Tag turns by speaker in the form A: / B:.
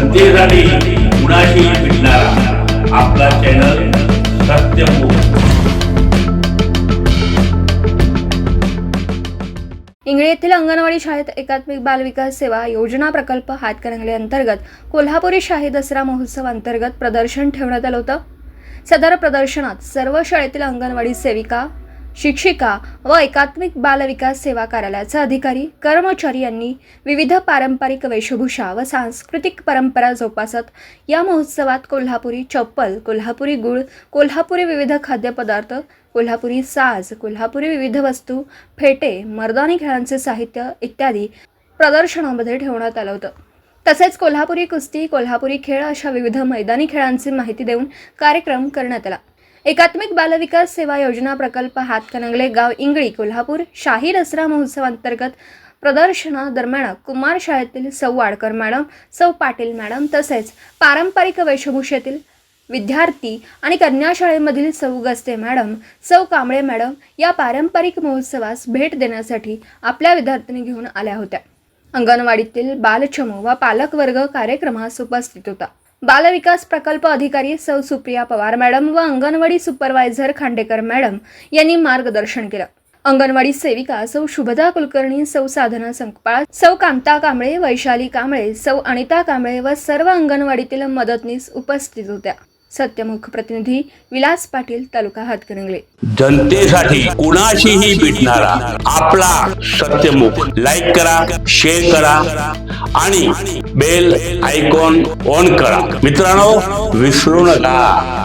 A: जनतेसाठी कुणाशी भेटणारा. आपला चॅनल सत्यमुख
B: इंगळे येथील अंगणवाडी शाळेत एकात्मिक बालविकास सेवा योजना प्रकल्प हातकणंगले अंतर्गत कोल्हापुरी शाही दसरा महोत्सव अंतर्गत प्रदर्शन ठेवण्यात आलं होतं. सदर प्रदर्शनात सर्व शाळेतील अंगणवाडी सेविका शिक्षिका व एकात्मिक बालविकास सेवा कार्यालयाचे अधिकारी कर्मचारी यांनी विविध पारंपरिक वेशभूषा व सांस्कृतिक परंपरा जोपासत या महोत्सवात कोल्हापुरी चप्पल कोल्हापुरी गुळ कोल्हापुरी विविध खाद्यपदार्थ कोल्हापुरी साज कोल्हापुरी विविध वस्तू फेटे मर्दानी खेळांचे साहित्य इत्यादी प्रदर्शनामध्ये ठेवण्यात आलं होतं. तसेच कोल्हापुरी कुस्ती कोल्हापुरी खेळ अशा विविध मैदानी खेळांची माहिती देऊन कार्यक्रम करण्यात आला. एकात्मिक बालविकास सेवा योजना प्रकल्प हातकणंगले गाव इंगळी कोल्हापूर. शाही दसरा महोत्सवांतर्गत प्रदर्शनादरम्यान कुमार शाळेतील सौ वाडकर मॅडम सौ पाटील मॅडम तसेच पारंपरिक वेशभूषेतील विद्यार्थी आणि कन्या शाळेमधील सौ गस्ते मॅडम सौ कांबळे मॅडम या पारंपरिक महोत्सवास भेट देण्यासाठी आपल्या विद्यार्थिनी घेऊन आल्या होत्या. अंगणवाडीतील बालचमू व पालकवर्ग कार्यक्रमास उपस्थित होता. बालविकास प्रकल्प अधिकारी सौ सुप्रिया पवार मॅडम व अंगणवाडी सुपरवायझर खांडेकर मॅडम यांनी मार्गदर्शन केलं. अंगणवाडी सेविका सौ शुभदा कुलकर्णी सौ साधना संकपाळ सौ कांता कांबळे वैशाली कांबळे सौ अनिता कांबळे व सर्व अंगणवाडीतील मदतनीस उपस्थित होत्या. सत्यमुख प्रतिनिधी विलास पाटील तालुका हातकणंगले.
A: जनतेसाठी कुणाशीही भेटणारा आपला सत्यमुख. लाईक करा शेअर करा आणि बेल आयकॉन ऑन करा. मित्रांनो विसरू नका.